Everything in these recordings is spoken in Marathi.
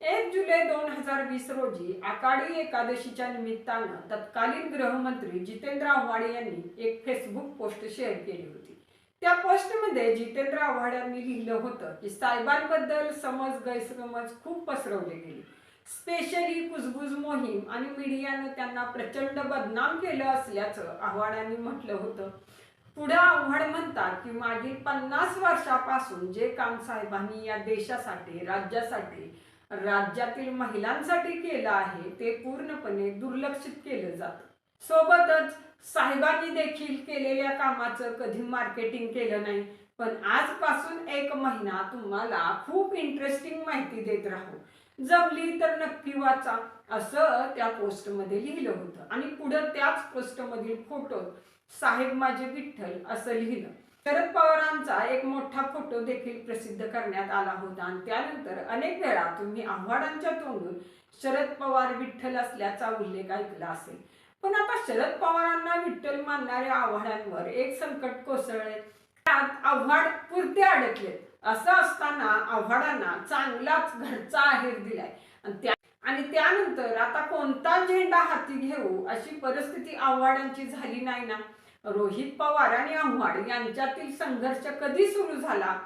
एक जुलै दोन हजार वीस रोजी आकाडी एकादशीच्या निमित्तानं तत्कालीन गृहमंत्री जितेंद्र आव्हाड यांनी एक फेसबुक पोस्ट शेअर केली होती. त्या पोस्टमध्ये जितेंद्र आव्हाड यांनी लिहिलं होतं की साहेबांबद्दल समज गैरसमज खूप पसरवले गेले. स्पेशली कुजबुज मोहीम आणि मीडियानं त्यांना प्रचंड बदनाम केलं असल्याचं आव्हाडांनी म्हटलं होतं. पुढे आव्हाड म्हणतात की मागील पन्नास वर्षापासून जे काम साहेबांनी या देशासाठी राज्यासाठी राज्यातील महिलांसाठी केलं आहे ते पूर्णपणे दुर्लक्षित केलं जातं. सोबतच साहेबांनी देखील केलेल्या कामाचं कधी मार्केटिंग केलं नाही पण आजपासून एक महिना तुम्हाला खूप इंटरेस्टिंग माहिती देत राहू. जमली तर नक्की वाचा असं त्या पोस्टमध्ये लिहिलं होतं. आणि पुढं त्याच पोस्टमधील फोटो साहेब माझे विठ्ठल असं लिहिलं. शरद पवारांचा एक मोठा फोटो देखील प्रसिद्ध करण्यात आला होता. आणि त्यानंतर अनेक वेळा तुम्ही आव्हाडांच्या तोंडून शरद पवार विठ्ठल असल्याचा उल्लेख ऐकला असेल. पण आता शरद पवारांना विठ्ठल मानणाऱ्या आव्हाडांवर एक संकट कोसळले त्यात आव्हाड पुरते अडकले असं असताना आव्हाडांना चांगलाच घरचा आहेर दिलाय. आणि त्या आणि त्यानंतर आता कोणता झेंडा हाती घेऊ अशी परिस्थिती आव्हाडांची झाली नाही ना? रोहित पवार आणि आव्हाड यांच्यातील संघर्ष कधी सुरू झाला?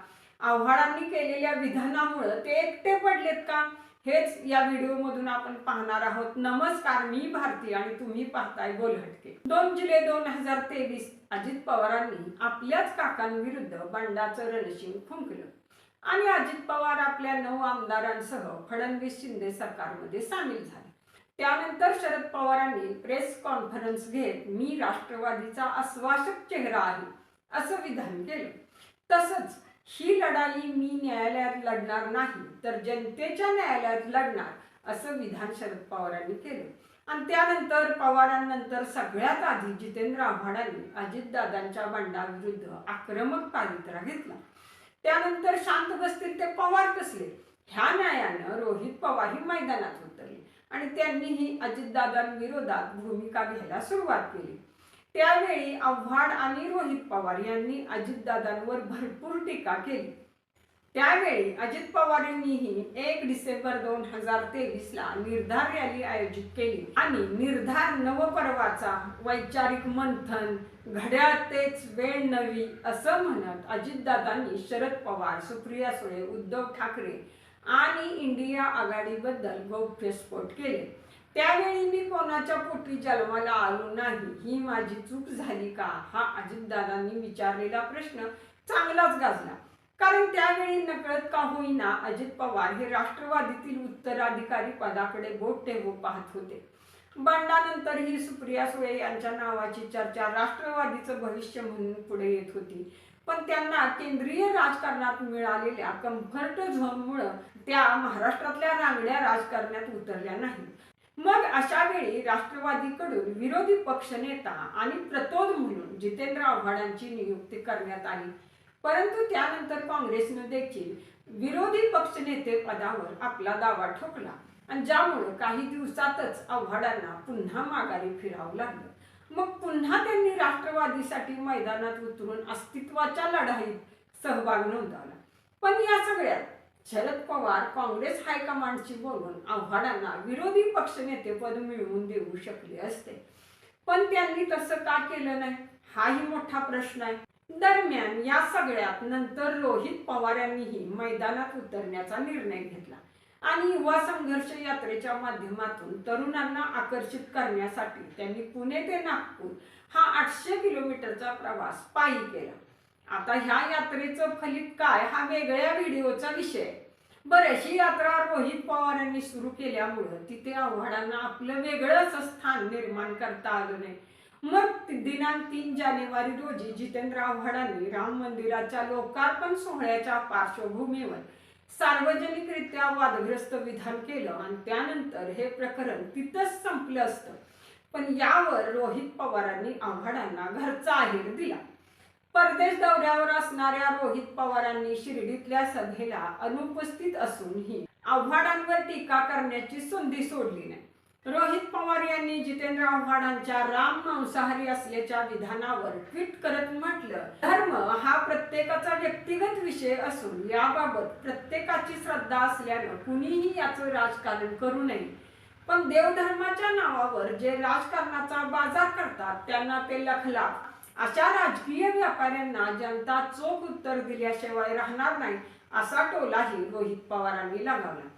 आव्हाडांनी केलेल्या विधानामुळे ते एकटे पडलेत का? हेच या व्हिडिओमधून आपण पाहणार आहोत. नमस्कार मी भारती आणि तुम्ही पाहताय गोलहटके दोन जुलै दोन हजार तेवीस अजित पवारांनी आपल्याच काकांविरुद्ध बंडाचं रणशिंग फुंकलं. आणि अजित पवार आपल्या नऊ आमदारांसह फडणवीस शिंदे सरकारमध्ये सामील झाले. त्यानंतर शरद पवारांनी प्रेस कॉन्फरन्स घेत मी राष्ट्रवादीचा आश्वासक चेहरा आहे असं विधान केलं. तसंच ही लढाई मी न्यायालयात लढणार नाही तर जनतेच्या न्यायालयात लढणार असं विधान शरद पवारांनी केलं. आणि त्यानंतर पवारांनंतर सगळ्यात आधी जितेंद्र आव्हाडांनी अजितदादांच्या बंडाविरुद्ध आक्रमक पावित्रा घेतला. त्यानंतर शांत बसतील ते पवार कसले? ह्या न्यायानं रोहित पवार ही मैदानात उतरले आणि त्यांनीही अजितदादांविरोधात भूमिका घ्यायला सुरुवात केली. त्यावेळी आव्हाड आणि रोहित पवार यांनी अजितदादांवर भरपूर टीका केली. त्यावेळी अजित पवार यांनीही एक डिसेंबर दोन हजार तेवीसला निर्धार रॅली आयोजित केली आणि निर्धार नवपर्वाचा वैचारिक मंथन घड्याळ तेच वेळ नवी असं म्हणत अजितदादांनी शरद पवार सुप्रिया सुळे उद्धव ठाकरे आणि इंडिया आघाडीबद्दल गौप्यस्फोट केले. त्यावेळी मी कोणाच्या पोटी जन्माला आलो नाही ही माझी चूक झाली का? हा अजितदादांनी विचारलेला प्रश्न चांगलाच गाजला. कारण त्यावेळी नकळत का होईना अजित पवार हे राष्ट्रवादीतील उत्तराधिकारी पदाकडे बोट ठेवू पाहत होते. बंडानंतरही सुप्रिया सुळे यांच्या नावाची चर्चा राष्ट्रवादीचं भविष्य म्हणून पुढे येत होती. पण त्यांना केंद्रीय राजकारणात मिळालेल्या कम्फर्ट झोनमुळं त्या महाराष्ट्रातल्या रांगड्या राजकारणात उतरल्या नाहीत. मग अशा वेळी राष्ट्रवादीकडून विरोधी पक्षनेता आणि प्रतोद म्हणून जितेंद्र आव्हाडांची नियुक्ती करण्यात आली. परंतु त्यानंतर काँग्रेसनं देखील विरोधी पक्षनेते पदावर आपला दावा ठोकला आणि ज्यामुळे काही दिवसातच आव्हाडांना पुन्हा माघारी फिरावं लागलं. मग पुन्हा त्यांनी राष्ट्रवादीसाठी मैदानात उतरून अस्तित्वाच्या लढाईत सहभाग नोंदवला. पण या सगळ्यात शरद पवार काँग्रेस हायकमांडशी बोलून आव्हाडांना विरोधी पक्षनेतेपद मिळवून देऊ शकले असते. पण त्यांनी तसं का केलं नाही? हाही मोठा प्रश्न आहे. दरम्यान या सगळ्यात नंतर रोहित पवार यांनीही मैदानात उतरण्याचा निर्णय घेतला. आणि युवा संघर्ष यात्रेच्या माध्यमातून तरुणांना आकर्षित करण्यासाठी त्यांनी पुणे ते नागपूर हा आठशे किलोमीटरचा प्रवास पायी केला. आता ह्या यात्रेचं फलित काय? हा वेगळ्या व्हिडिओचा विषय. आहे. बरं ही यात्रा रोहित पवार यांनी सुरू केल्यामुळं तिथे आव्हाडांना आपलं वेगळंच स्थान निर्माण करता आलं नाही. मग दिनांक तीन जानेवारी रोजी जितेंद्र आव्हाडांनी राम मंदिराच्या लोकार्पण सोहळ्याच्या पार्श्वभूमीवर सार्वजनिकरित्या वादग्रस्त विधान केलं आणि त्यानंतर हे प्रकरण तिथंच संपलं असतं. पण यावर रोहित पवारांनी आव्हाडांना घरचा आहेर दिला. परदेश दौऱ्यावर असणाऱ्या रोहित पवारांनी शिर्डीतल्या सभेला अनुपस्थित असूनही आव्हाडांवर टीका करण्याची संधी सोडली नाही. रोहित पवार यांनी जितेंद्र आव्हाडांच्या राम मांसाहारी असल्याच्या विधानावर ट्विट करत म्हटलं धर्म हा प्रत्येकाचा व्यक्तिगत विषय असून याबाबत प्रत्येकाची श्रद्धा असल्यानं कुणीही याचं राजकारण करू नये. पण देवधर्माच्या नावावर जे राजकारणाचा बाजार करतात त्यांना ते लखलाख अशा राजकीय व्यापाऱ्यांना जनता चोख उत्तर दिल्याशिवाय राहणार नाही असा टोलाही रोहित पवारांनी लगावला.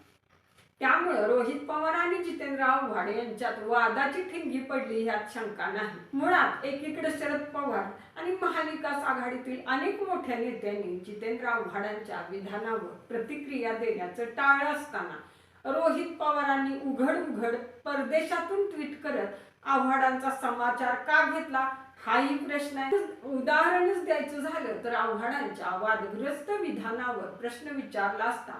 त्यामुळं रोहित पवार आणि जितेंद्र आव्हाड यांच्यात वादाची ठिणगी पडली ह्यात शंका नाही. मुळात एकीकडे शरद पवार आणि महाविकास आघाडीतील अनेक मोठ्या नेत्यांनी जितेंद्र आव्हाडांच्या विधानावर प्रतिक्रिया देण्याचं टाळलं असताना रोहित पवारांनी उघड उघड परदेशातून ट्विट करत आव्हाडांचा समाचार का घेतला? हाही प्रश्न आहे. उदाहरणच द्यायचं झालं तर आव्हाडांच्या वादग्रस्त विधानावर प्रश्न विचारला असता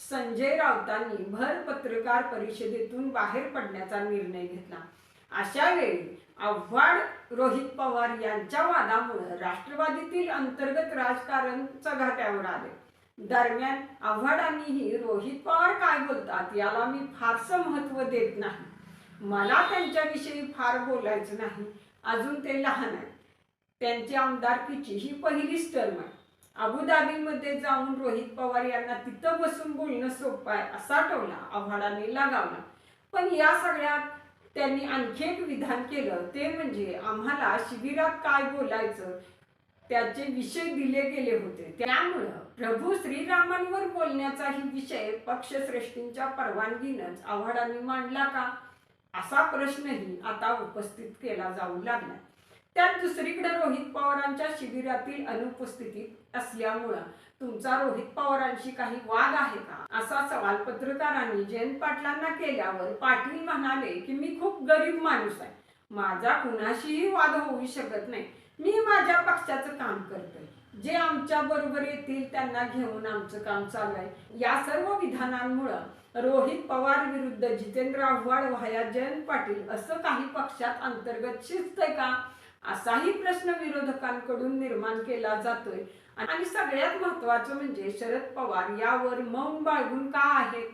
संजय राऊतांनी भर पत्रकार परिषदेतून बाहेर पडण्याचा निर्णय घेतला. अशा वेळी आव्हाड रोहित पवार यांच्या वादामुळे राष्ट्रवादीतील अंतर्गत राजकारण चघाट्यावर आले. दरम्यान आव्हाडांनीही रोहित पवार काय बोलतात याला मी फारसं महत्त्व देत नाही. मला त्यांच्याविषयी फार बोलायचं नाही. अजून ते लहान आहेत. त्यांची आमदारकीची ही पहिलीच टर्म आहे अबुधाबीमध्ये जाऊन रोहित पवार यांना तिथं बसून बोलणं सोपं आहे असा टोला आव्हाडांनी लगावला. पण या सगळ्यात त्यांनी आणखी एक विधान केलं ते म्हणजे आम्हाला शिबिरात काय बोलायचं त्याचे विषय दिले गेले होते. त्यामुळं प्रभू श्रीरामांवर बोलण्याचाही विषय पक्षश्रेष्ठींच्या परवानगीनंच आव्हाडांनी मांडला का? असा प्रश्नही आता उपस्थित केला जाऊ लागला त्यात दुसरीकडे रोहित पवारांच्या शिबिरातील अनुपस्थितीत असल्यामुळं तुमचा रोहित पवारांशी काही वाद आहे का? असा सवाल पत्रकारांनी जयंत पाटलांना केल्यावर पाटील म्हणाले की मी खूप गरीब माणूस आहे. माझा कुणाशीही वाद होऊ शकत नाही. मी माझ्या पक्षाचं काम करतोय. जे आमच्या बरोबर येतील त्यांना घेऊन आमचं काम चालू आहे. या सर्व विधानांमुळं रोहित पवार विरुद्ध जितेंद्र आव्हाड व्हाया जयंत पाटील असं काही पक्षात अंतर्गत शिजतंय का? असाही प्रश्न विरोधकांकडून निर्माण केला जातोय. आणि सगळ्यात महत्वाचं म्हणजे शरद पवार यावर मौन बाळगून का आहेत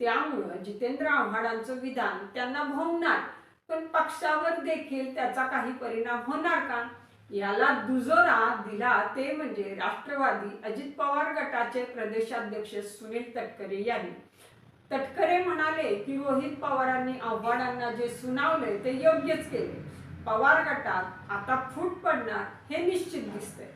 त्यामुळं जितेंद्र आव्हाडांचं विधान त्यांना भोवणार पण पक्षावर देखील त्याचा काही परिणाम होणार का? याला दुजोरा दिला ते म्हणजे राष्ट्रवादी अजित पवार गटाचे प्रदेशाध्यक्ष सुनील तटकरे यांनी. तटकरे म्हणाले की रोहित पवारांनी आव्हाडांना जे सुनावले ते योग्यच केले. पवार गटात आता फूट पडणार हे निश्चित दिसतंय.